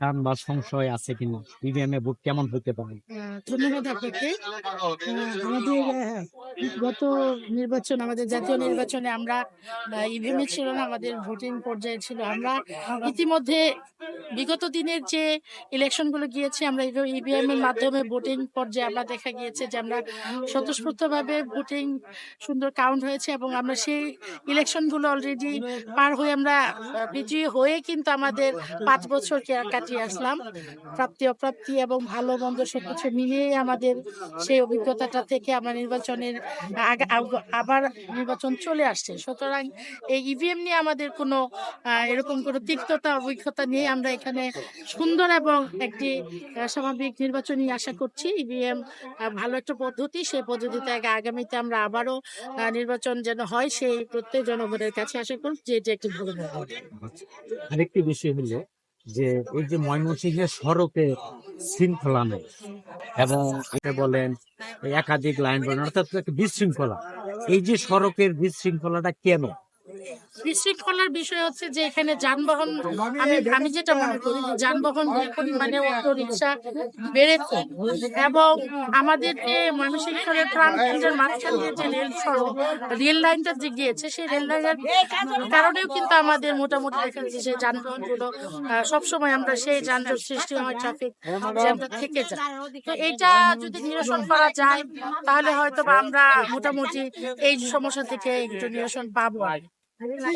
টান বা সংশয় আছে কিনা? ইভিএম এ ভোট কেমন হতে পারে? ধন্যবাদ আপনাকে। আমাদের গত নির্বাচন, আমাদের জাতীয় নির্বাচনে আমরা ইভিএম ছিল না, আমাদের ভোটিং পর্যায়ে ছিল। আমরা ইতিমধ্যে বিগত দিনের যে ইলেকশনগুলো গিয়েছে, আমরা ইভিএম এর মাধ্যমে ভোটিং পর্যায়ে আমরা দেখা গিয়েছে যে আমরা স্বতঃস্ফূর্তভাবে ভোটিং সুন্দর কাউন্ট হয়েছে এবং আমরা সেই ইলেকশনগুলো অলরেডি পার হয়ে আমরা বিজয়ী হয়ে কিন্তু আমাদের পাঁচ বছর কাটিয়ে আসলাম। প্রাপ্তি, অপ্রাপ্তি এবং ভালো, মন্দ সবকিছু মিলিয়ে আমাদের সেই অভিজ্ঞতাটা থেকে আমরা নির্বাচনের আবার নির্বাচন চলে আসছে। সুতরাং এই ইভিএম নিয়ে আমাদের কোনো এরকম কোনো তিক্ততা, অভিজ্ঞতা নিয়ে আমরা এখানে সুন্দর এবং একটি স্বাভাবিক নির্বাচনী আশা করছি। ইভিএম ভালো একটা পদ্ধতি। সেই পদ্ধতিতে আগে আগামীতে আমরা আবারও নির্বাচন যেন হয়, সেই প্রত্যেক জনগণের কাছে আশা করছি যে এটি একটি ভালো ব্যাপার। আরেকটি বিষয় হলো যে এই যে ময়মনসিংহের সড়কে শৃঙ্খলা নেই এবং এটা বলেন একাধিক লাইন বলেন অর্থাৎ বিশৃঙ্খলা। এই যে সড়কের বিশৃঙ্খলাটা কেন? বিশৃঙ্খলার বিষয় হচ্ছে যে এখানে যানবাহন, আমি আমি যেটা মনে করি যানবাহন যে পরিমাণে অটো রিক্সা বেড়েছে এবং আমাদের যে ময়মনসিংহের প্রাণ কেন্দ্রের মাঝখান দিয়ে যে রেল সড়ক, রেল লাইনটা যে গিয়েছে, সেই রেল লাইনের কারণেও কিন্তু আমাদের মোটামুটি দেখা যাচ্ছে সেই যানবাহনগুলো সবসময় আমরা সেই যানজট সৃষ্টি হয় ট্রাফিক জ্যামটা থেকে যায়। তো এইটা যদি নিরসন করা যায়, তাহলে হয়তো আমরা মোটামুটি এই সমস্যা থেকে একটু নিরসন পাবো আর 还是来